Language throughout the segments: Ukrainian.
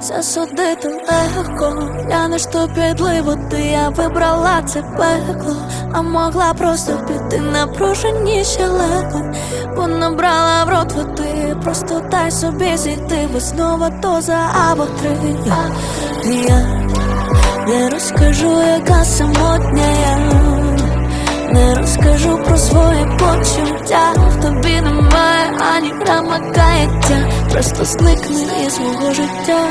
все судити легко, глянеш то підливо, ти я вибрала це пекло, а могла просто піти напруженіше легко, бо набрала в рот води, просто дай собі зійти, бо знову доза або три. Я не розкажу, яка самотня я. Не розкажу про свої почуття грама каяття Просто зникни із мого життя.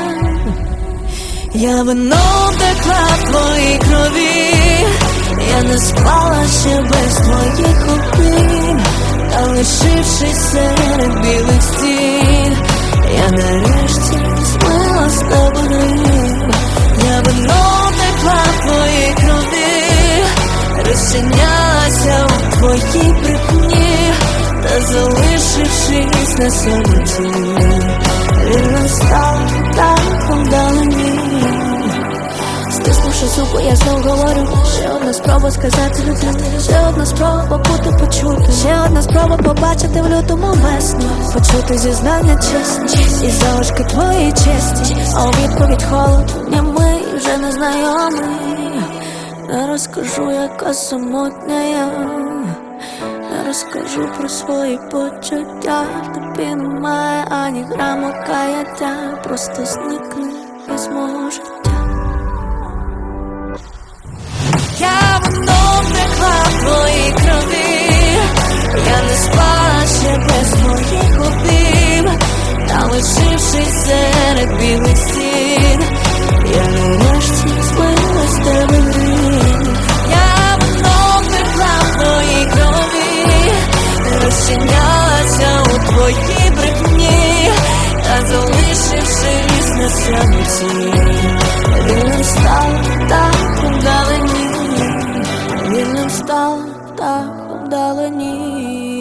Я вино втекла в твоїй крові Я не спала ще без твоїх обійм Та лишившись серед білих стін Я нарешті змила з тебе грім Я вино втекла в твоїй крові Розчинялася у твоїй брехні, та на самоті, вільно стала дахом вдалині. Стиснувши зуби, я знов говорю Ще одна спроба сказати людям Ще одна спроба бути почути Ще одна спроба побачити в лютому весну. Почути зізнання чесні І залишки твоєї честі. А у відповідь холод Німий вже незнайомий Не розкажу, яка самотня я. Розкажу про свої почуття ані граму каяття Просто зникни із мого життя. Я вино втекла в твоїй крові, я не спала ще без твоїх обійм, та лишившись серед білих стін, я нарешті досягнуті. Вільним став так удалені, вільним став так удалені.